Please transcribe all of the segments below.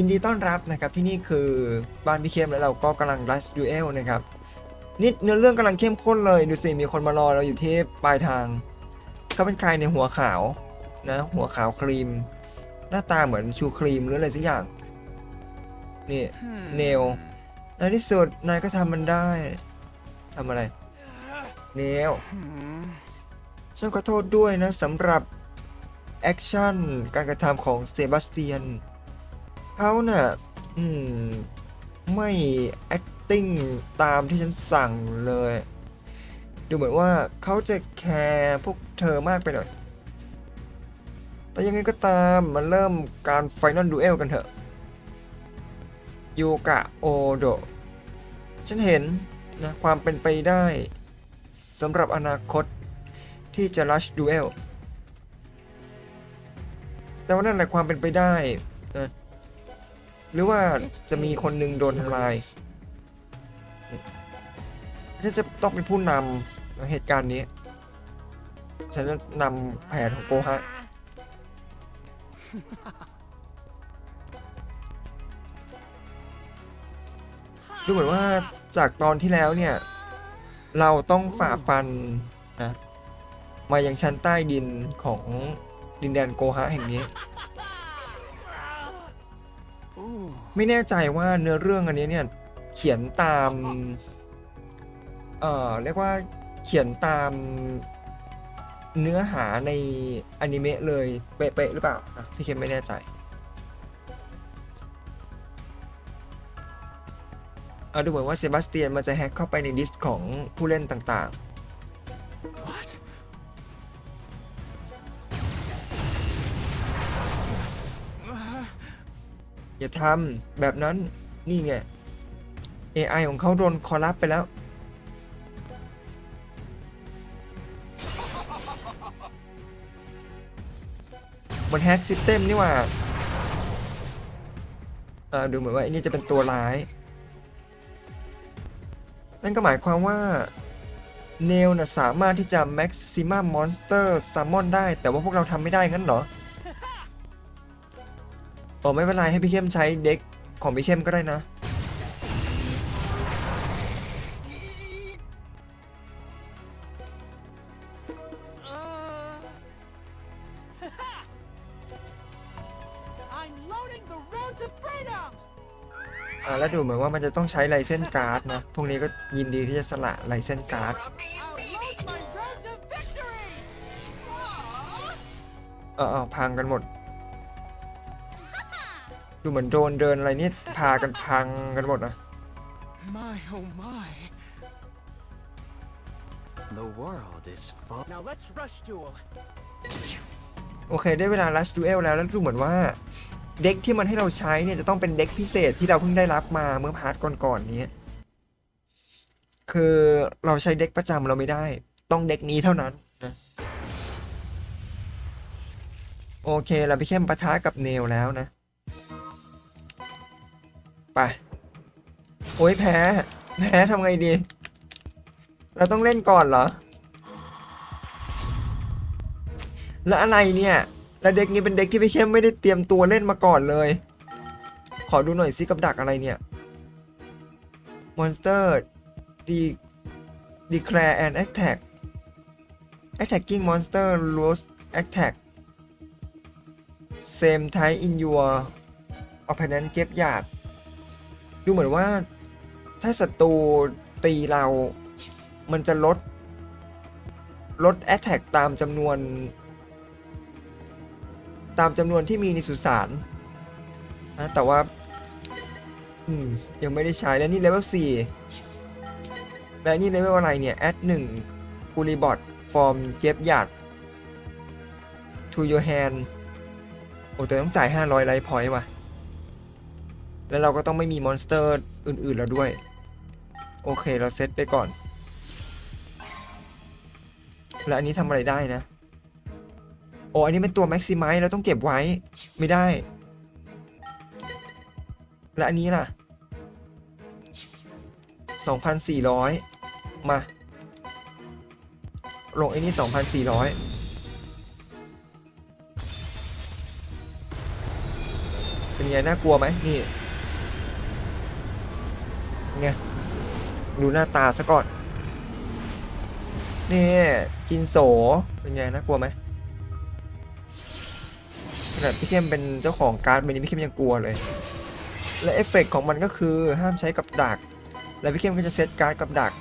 ยินดีต้อนรับนะครับที่นี่คือบ้านพี่เข้มแล้วเราก็กำลัง Rush Duel นะครับนี่เนื้อเรื่องกำลังเข้มข้นเลยดูสิมีคนมารอเราอยู่ที่ปลายทางเขาเป็นใครในยหัวขาวนะหัวขาวครีม หน้าตาเหมือนชูครีมหรืออะไรสักอย่างนี่เนลในที่สุดนายก็ทำมันได้ทำอะไรเนลฉันขอโทษด้วยนะสำหรับแอคชั่นการกระทำของเซบาสเตียน เขาเน่ะอืม ไม่ acting ตามที่ฉันสั่งเลย ดูเหมือนว่าเขาจะแคร์พวกเธอมากไปหน่อย แต่ยังไงก็ตามมาเริ่มการไฟนอลดูเอลกันเถอะยูกะโอโดะฉันเห็นนะความเป็นไปได้สำหรับอนาคตที่จะ rush duel แต่ว่านั่นแหละความเป็นไปได้ หรือว่าจะมีคนหนึ่งโดนทำลายฉันจะต้องเป็นผู้นำเหตุการณ์นี้ ฉันจะนำแผนของโกฮะดูเหมือนว่าจากตอนที่แล้วเนี่ย เราต้องฝ่าฟันนะมายังชั้นใต้ดินของดินแดนโกฮะแห่งนี้ ไม่แน่ใจว่าเนื้อเรื่องอันนี้เนี่ยเขียนตามเอ่อเรียกว่าเขียนตามเนื้อหาในอนิเมะเลยเป๊ะๆหรือเปล่าพี่เคมไม่แน่ใจเอาดูเหมือนว่าเซบาสเตียนมันจะแฮ็กเข้าไปในดิสก์ของผู้เล่นต่างๆ อย่าทำแบบนั้นนี่ไง AI ของเขาโดนคอรับไปแล้ว มันแฮกซิสเต็มนี่ว่าเอ่าดูเหมือนว่าไอันนี้จะเป็นตัวร้าย นั่นก็หมายความว่าเนลน่ะสามารถที่จะ Maximum Monster Summon ได้ แต่ว่าพวกเราทำไม่ได้งั้นเหรอ โอ้ไม่เป็นไรให้พี่เข้มใช้เด็กของพี่เข้มก็ได้นะ I'm loading the road to freedom! อ่าแล้วดูเหมือนว่ามันจะต้องใช้ไลเซนการ์ดนะ พวกนี้ก็ยินดีที่จะสละไลเซนการ์ด I'll load my road to victory! เออเออพังกันหมด ดูเหมือนโดนเดินอะไรนี่พากันพังกันหมดนะ My oh my. The world is full. Now let's rush duel. โอเค ได้เวลา Rush Duel แล้ว แล้วดูเหมือนว่า เด็กที่มันให้เราใช้เนี่ย จะต้องเป็นเด็กพิเศษที่เราเพิ่งได้รับมาเมื่อพาร์ทก่อนๆนี้ คือเราใช้เด็กประจำเราไม่ได้ ต้องเด็กนี้เท่านั้นนะ โอเค เราไปเข้มปะทะกับเนลแล้วนะ ไป โอ้ยแพ้ แพ้ทำไงดี เราต้องเล่นก่อนเหรอ แล้วอะไรเนี่ย แล้วเด็กนี้เป็นเด็กที่พี่เข้มไม่ได้เตรียมตัวเล่นมาก่อนเลย ขอดูหน่อยซิกับดักอะไรเนี่ย Monster de declare an attack attacking monster lose attack same type in your opponent เก็บหยา ดูเหมือนว่า ถ้าศัตรูตีเรา มันจะลด ลด attack ตามจำนวน ตามจำนวนที่มีในสุสานนะแต่ว่า อืม ยังไม่ได้ใช้แล้วนี่เลเวล4และนี่เลเวลอะไรเนี่ย add 1คูลีบอทฟอร์มเก็บหยาด to your hand โอ้แต่ต้องจ่าย 500ไลท์พอยต์ว่ะ แล้วเราก็ต้องไม่มีมอนสเตอร์อื่นๆแล้วด้วย โอเคเราเซตไปก่อน แล้วอันนี้ทำอะไรได้นะโอ้อันนี้เป็นตัวแม็กซิมัยเราต้องเก็บไว้ไม่ได้ และอันนี้ล่ะ 2,400 มา ลงไอ้นี่ 2,400เป็นไงน่ากลัวไหมนี่ ดูหน้าตาซะก่อน นี่จินโส เป็นไงน่ากลัวไหมขนาดพี่เข้มเป็นเจ้าของการ์ดใบนี้พี่เข้มยังกลัวเลย และเอฟเฟกต์ของมันก็คือห้ามใช้กับดัก แล้วพี่เข้มก็จะเซตการ์ดกับดัก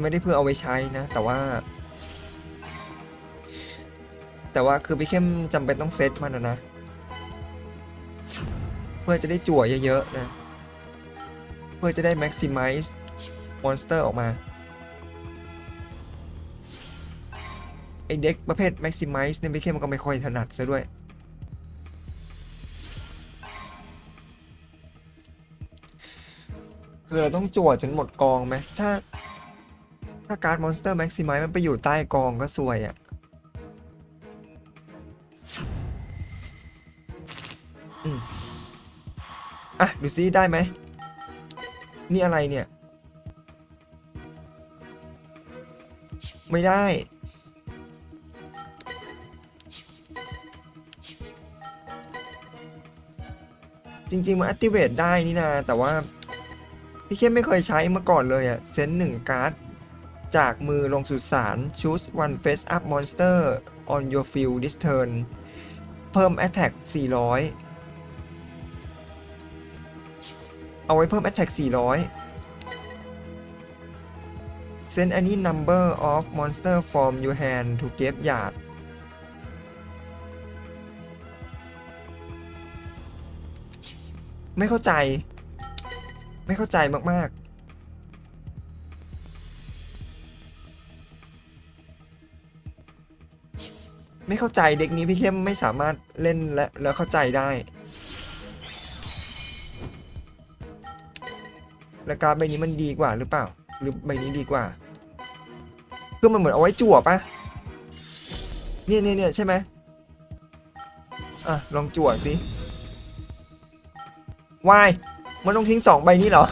ไม่ได้เพื่อเอาไว้ใช้นะ แต่ว่า แต่ว่าคือพี่เข้มจำเป็นต้องเซตมันนะนะเพื่อจะได้จั่วเยอะๆนะ เพื่อจะได้ maximize monster ออกมาไอเด็กประเภท maximize เนี่ยพี่เข้มก็ไม่ค่อยถนัดซะด้วย คือเราต้องจั่วจนหมดกองไหมถ้า ถ้าการ์ด monster maximize มันไปอยู่ใต้กองก็ซวยอะ่ะอืมอะ ดูซิได้ไหม นี่อะไรเนี่ย ไม่ได้ จริง ๆ มัน activate ได้นี่นาแต่ว่า พี่เข้มไม่เคยใช้มาก่อนเลยอะเซนหนึ่งการ์ด จากมือลงสุสาน choose one face up monster on your field this turn เพิ่ม attack 400 เอาไว้เพิ่ม attack 400 send any number of monster from your hand to graveyard ไม่เข้าใจ ไม่เข้าใจมาก ๆไม่เข้าใจเด็กนี้พี่เข้มไม่สามารถเล่นและแล้วเข้าใจได้ แล้วการใบนี้มันดีกว่าหรือเปล่า หรือใบนี้ดีกว่า คือมันเหมือนเอาไว้จั่วปะเนี่ยเนี่ยเนี่ยใช่ไหมอะลองจั่วสิวายมันต้องทิ้งสองใบนี้เหรอ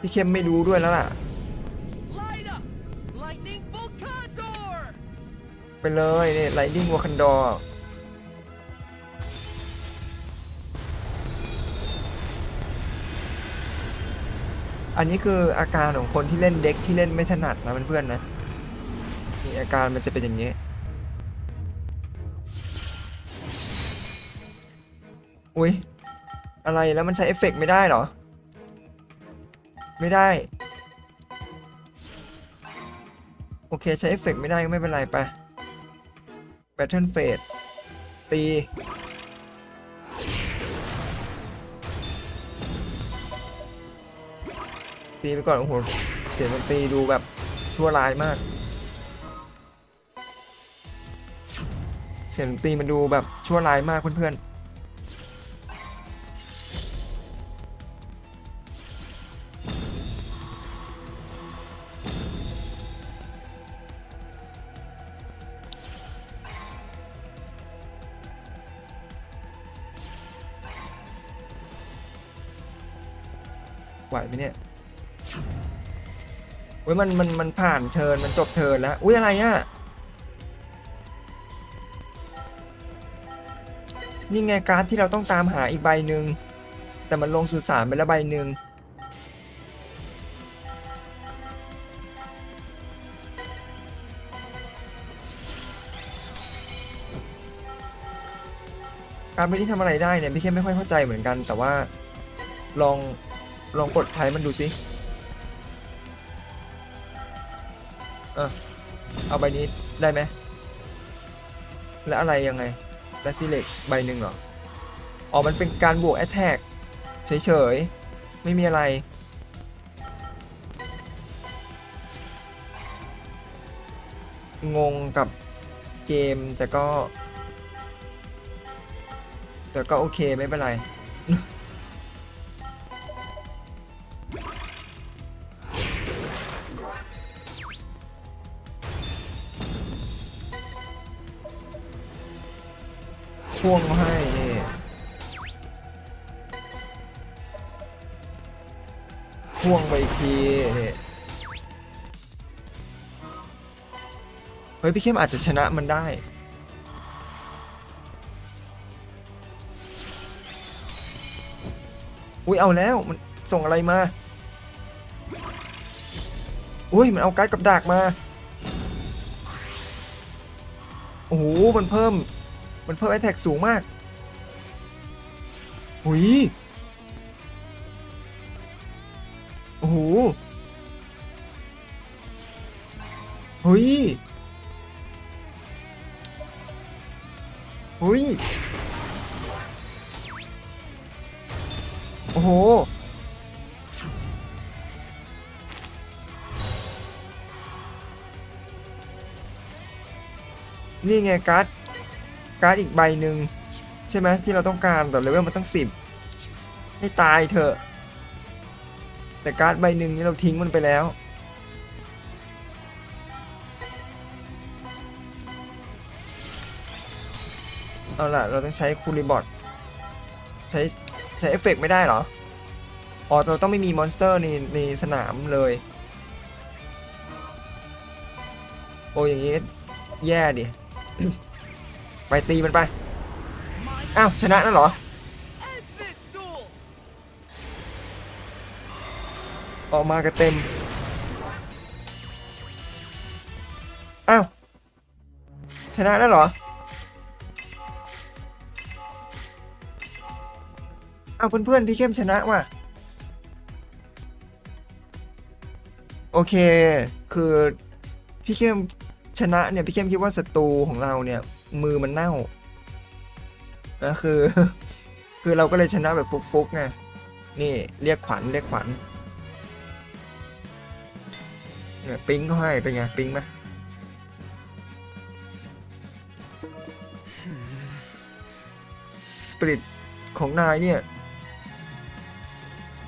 พี่เข้มไม่รู้ด้วยแล้วล่ะ Light up! Lightning Volcador! ไปเลยเนี่ยไลดิ้งวอคันดอร์อันนี้คืออาการของคนที่เล่นเด็กที่เล่นไม่ถนัดนะเพื่อนๆนะนี่อาการมันจะเป็นอย่างนี้ อุ้ยอะไรแล้วมันใช้เอฟเฟกต์ไม่ได้เหรอ ไม่ได้ โอเคใช้เอฟเฟกต์ไม่ได้ก็ไม่เป็นไรไปแบทเทิลเฟสตีตีไปก่อนโอ้โหเสียงดนตรีดูแบบชั่วร้ายมาก เสียงดนตรีมันดูแบบชั่วร้ายมากเพื่อนๆ เนี่ยเว้ยมันมันมันผ่านเทิร์นมันจบเทิร์นแล้ว อุ้ยอะไรอะนี่ไงการ์ดที่เราต้องตามหาอีกใบหนึ่งแต่มันลงสู่สารไปแล้วใบหนึ่งการ์ดไม่ได้ทำอะไรได้เนี่ยพี่แค่ไม่ค่อยเข้าใจเหมือนกัน แต่ว่าลอง ลองกดใช้มันดูสิเออเอาใบนี้ได้ไหมแล้วอะไรยังไงแล้วซีเล็กใบหนึ่งเหรออ๋อมันเป็นการบวกแอตแทกเฉยๆ ไม่มีอะไร งงกับเกมแต่ก็ แต่ก็โอเคไม่เป็นไร ฮ้ยพี่เข้มอาจจะชนะมันได้ อุ้ยเอาแล้วมันส่งอะไรมา อุ้ยมันเอาไกด์กับดักมา โอ้โหมันเพิ่ม มันเพิ่มไอแท็กสูงมากหุย นี่ไงการ์ดการ์ดอีกใบหนึ่งใช่ไหมที่เราต้องการแต่เลเวลมันตั้งสิบให้ตายเถอะ แต่การ์ดใบหนึ่งนี่เราทิ้งมันไปแล้ว เอาล่ะ เราต้องใช้คูลิบอทใช้ใช้เอฟเฟกต์ไม่ได้เหรอ อ๋อเราต้องไม่มีมอนสเตอร์ในในสนามเลย โอ้อย่างงี้ แย่ดิ ไปตีมันไป อ้าว ชนะแล้วเหรอ ออกมากันเต็ม อ้าว ชนะแล้วเหรอ อ้าว เพื่อนๆ พี่เข้มชนะว่ะ โอเค คือพี่เข้ม ชนะเนี่ยพี่เข้มคิดว่าศัตรูของเราเนี่ย มือมันเน่านะคือ คือเราก็เลยชนะแบบฟุกๆไงนี่เรียกขวัญเรียกขวัญเนี่ยปิ๊งเขาให้เป็นไงปิ๊งไหมสปิริตของนายเนี่ย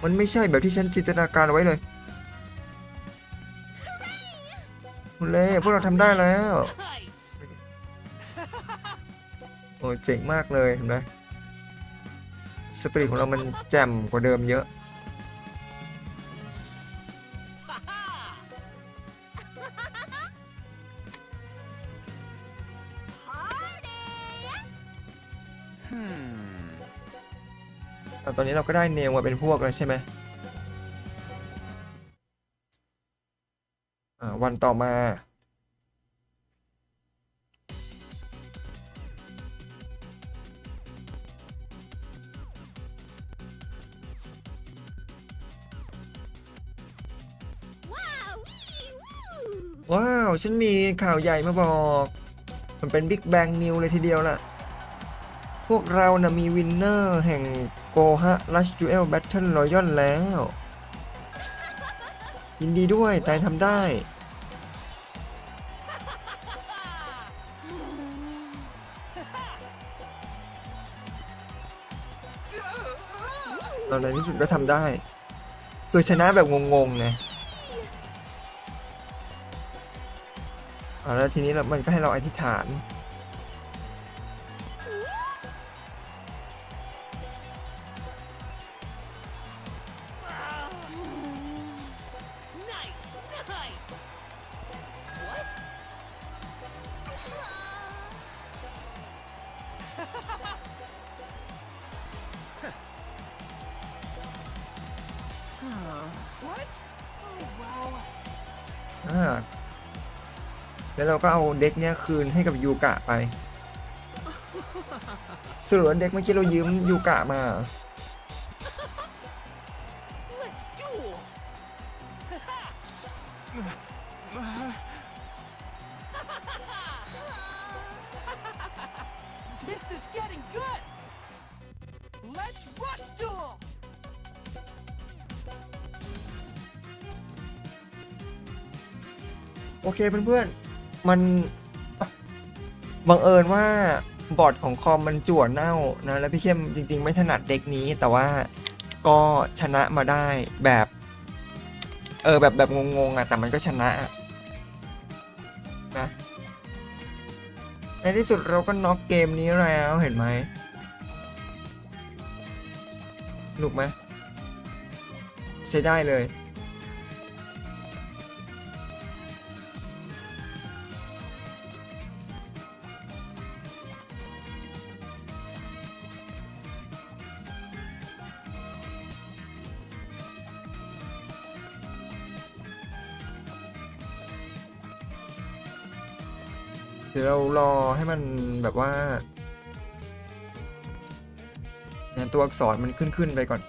มันไม่ใช่แบบที่ฉันจินตนาการไว้เลย คุณเล่พวกเราทำได้แล้ว Nice! โอ้ยเจ๋งมากเลยเห็นไหมสปิริตของเรามันแจ่มกว่าเดิมเยอะ Hmm. อะตอนนี้เราก็ได้เนลมาเป็นพวกแล้วใช่ไหม วันต่อมา ว้าว ฉันมีข่าวใหญ่มาบอก มันเป็นบิ๊กแบงนิวเลยทีเดียวล่ะ พวกเรานะมีวินเนอร์แห่งโกฮะลัชจูเอลแบทเทิลรอยัลแล้ว ยินดีด้วยนายทำได้ ในที่สุดก็ทำได้คือชนะแบบงงๆไงเอแล้วทีนี้มันก็ให้เราอธิษฐาน แล้วเราก็เอาเด็กเนี่ยคืนให้กับยูกะไปสรุปว่าเด็กเมื่อกี้เรายืมยูกะมาเหรอ Let's duel! this is getting good! Let's rush duel! โอเคเพื่อนๆ มันบังเอิญว่าบอร์ดของคอมมันจั่วเน่านะ แล้วพี่เข้มจริง ๆ ไม่ถนัดเด็กนี้ แต่ว่าก็ชนะมาได้แบบ เออแบบแบบงงๆอะแต่มันก็ชนะนะในที่สุดเราก็น็อกเกมนี้แล้วเห็นไหมหนุกไหมใช้ได้เลย เรารอให้มันแบบว่าตัวอักษรมันขึ้นขึ้นไปก่อน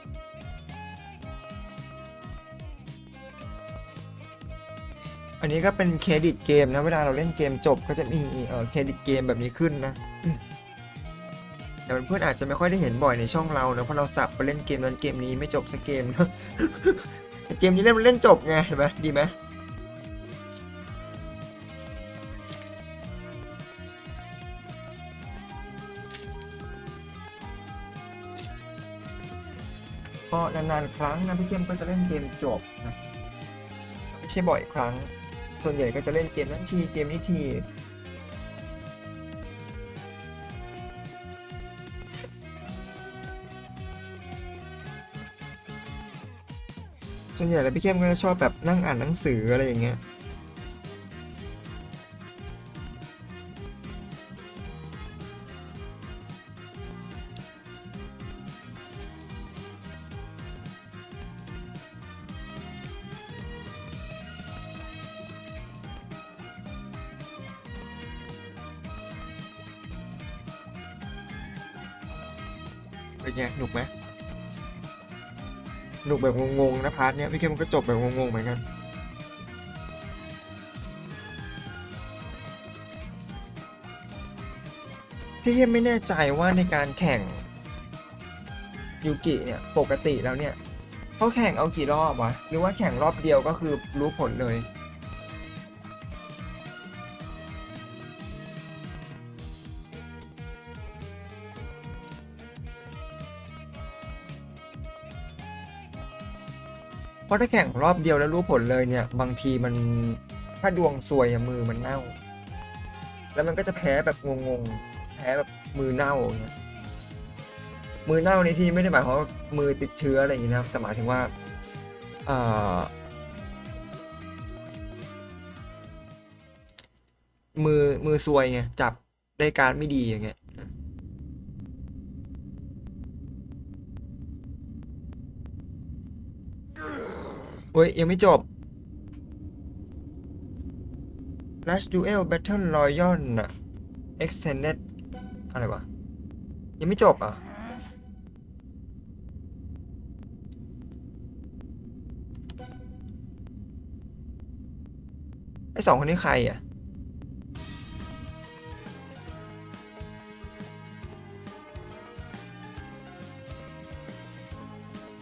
อันนี้ก็เป็นเครดิตเกมนะ เวลาเราเล่นเกมจบก็จะมีเครดิตเกมแบบนี้ขึ้นนะแต่เพื่อนอาจจะไม่ค่อยได้เห็นบ่อยในช่องเรานะเพราะเราสับไปเล่นเกมนั้นเกมนี้ไม่จบสักเกมนะเกมนี้เล่นมันเล่นจบไงเห็นไหมดีไหม ก็นานๆครั้งนะพี่เข้มก็จะเล่นเกมจบนะไม่ใช่บ่อยครั้ง ส่วนใหญ่ก็จะเล่นเกมนั้นทีเกมนี้ทีส่วนใหญ่แล้วพี่เข้มก็จะชอบแบบนั่งอ่านหนังสืออะไรอย่างเงี้ย เป็นไงหนุกไหมหนุกแบบงงๆนะพาร์ทเนี้ยพี่เข้มก็จบแบบงงๆเหมือนกันพี่เข้มไม่แน่ใจว่าในการแข่งยูกิเนี่ยปกติแล้วเนี่ยเขาแข่งเอากี่รอบวะหรือว่าแข่งรอบเดียวก็คือรู้ผลเลย เพราะถ้าแข่งรอบเดียวแล้วรู้ผลเลยเนี่ย บางทีมันถ้าดวงซวยมือมันเน่า แล้วมันก็จะแพ้แบบงงๆ แพ้แบบมือเน่าอย่างเงี้ยมือเน่าในที่ไม่ได้หมายความว่ามือติดเชื้ออะไรอย่างงี้นะแต่หมายถึงว่าเอ่อมือมือซวยไงจับได้การไม่ดีอย่างเงี้ย เว้ย ยังไม่จบ Last Duel Battle Royale น่ะ Extended อะไรวะ ยังไม่จบอะ ไอสองคนนี้ใครอะ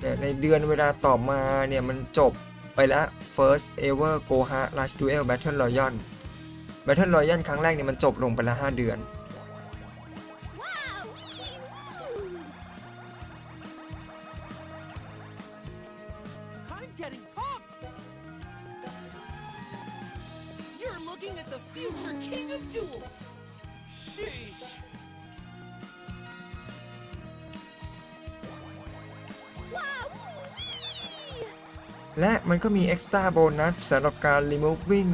เนี่ในเดือนเวลาต่อมาเนี่ยมันจบไปแล้ว first ever Goha Last Duel Battle Royale Battle Royale ครั้งแรกเนี่ยมันจบลงไปแล้ว5เดือน looking at the future king of duels! Sheesh! และมันก็มี extra bonus สำหรับการ removing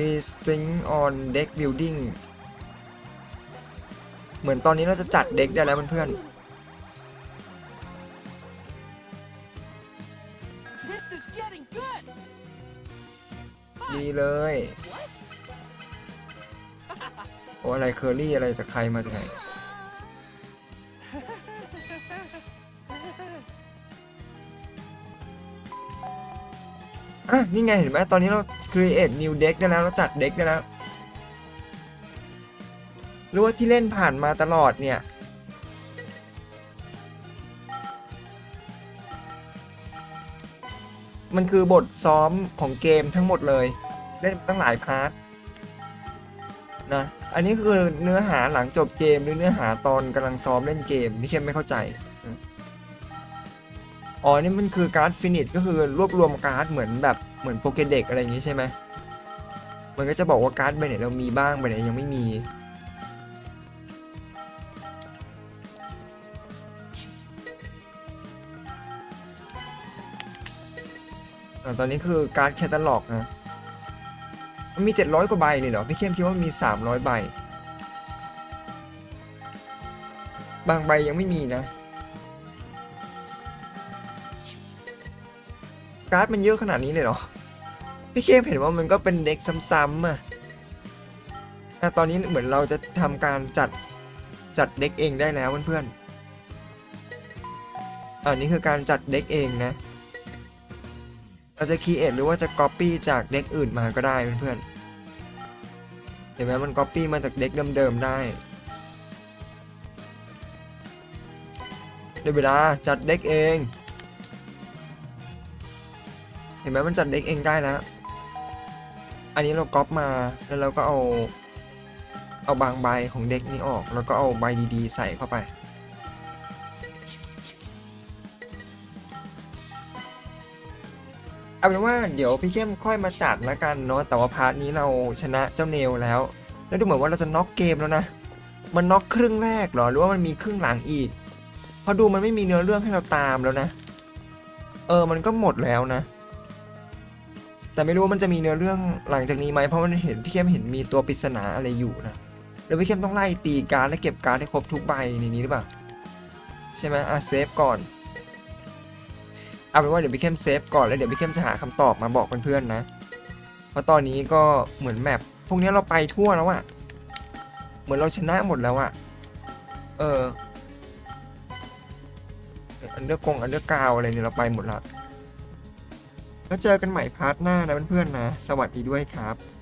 listing on deck building เหมือนตอนนี้เราจะจัดเด็กได้แล้วเพื่อน This is getting good! ๆดีเลย What? โอ้อะไรเคอรี่อะไรจากใครมาจากไหน อะนี่ไงเห็นไหมตอนนี้เรา create new deck ได้แล้วเราจัดเด็กได้แล้วหรือว่าที่เล่นผ่านมาตลอดเนี่ยมันคือบทซ้อมของเกมทั้งหมดเลย เล่นตั้งหลายพาร์ทนะ อันนี้คือเนื้อหาหลังจบเกมหรือเนื้อหาตอนกำลังซ้อมเล่นเกมพี่เข้มไม่เข้าใจ อ๋อ นี่มันคือการ์ดฟินิชก็คือรวบรวมการ์ดเหมือนแบบเหมือนโปเกเด็กอะไรอย่างงี้ใช่ไหมมันก็จะบอกว่าการ์ดใบไหนเรามีบ้างใบไหนยังไม่มีอ่าตอนนี้คือการ์ดแคตตาล็อกนะมันมี 700 กว่าใบเลยเหรอ พี่เข้มคิดว่ามี 300 ใบ บางใบยังไม่มีนะ การ์ดมันเยอะขนาดนี้เลยเหรอ พี่เข้มเห็นว่ามันก็เป็นเด็กซ้ำๆอะอะตอนนี้เหมือนเราจะทำการจัดจัดเด็กเองได้แล้วเพื่อนๆอันนี้คือการจัดเด็กเองนะ เราจะคีเอทหรือว่าจะ Copy จากเด็กอื่นมาก็ได้เพื่อนๆ เห็นไหมมัน Copy มาจากเด็กเดิมๆได้ได้เวลาจัดเด็กเอง เห็นไหมมันจัดเด็กเองได้แล้ว อันนี้เราก๊อปมาแล้วเราก็เอา เอาบางใบของเด็กนี้ออก แล้วก็เอาใบดีๆ ใส่เข้าไป เอาเป็นว่าเดี๋ยวพี่เข้มค่อยมาจัดแล้วกันเนาะ แต่ว่าพาร์ทนี้เราชนะเจ้าเนลแล้ว แล้วดูเหมือนว่าเราจะน็อกเกมแล้วนะ มันน็อกครึ่งแรกเหรอ หรือว่ามันมีครึ่งหลังอีกพอดูมันไม่มีเนื้อเรื่องให้เราตามแล้วนะ เออ มันก็หมดแล้วนะ แต่ไม่รู้ว่ามันจะมีเนื้อเรื่องหลังจากนี้ไหมเพราะมันเห็นพี่เข้มเห็นมีตัวปริศนาอะไรอยู่นะแล้วพี่เข้มต้องไล่ตีการ์ดและเก็บการ์ดให้ครบทุกใบในนี้หรือเปล่าใช่ไหมอะเซฟก่อนเอาเป็นว่าเดี๋ยวพี่เข้มเซฟก่อนแล้วเดี๋ยวพี่เข้มจะหาคำตอบมาบอกเพื่อนๆนะเพราะตอนนี้ก็เหมือนแมปพวกนี้เราไปทั่วแล้วอะเหมือนเราชนะหมดแล้วอะเอออันเดอร์กงอันเดอร์กาวอะไรเนี่ยเราไปหมดแล้ว แล้วเจอกันใหม่พาร์ทหน้านะเพื่อนๆนะ สวัสดีด้วยครับ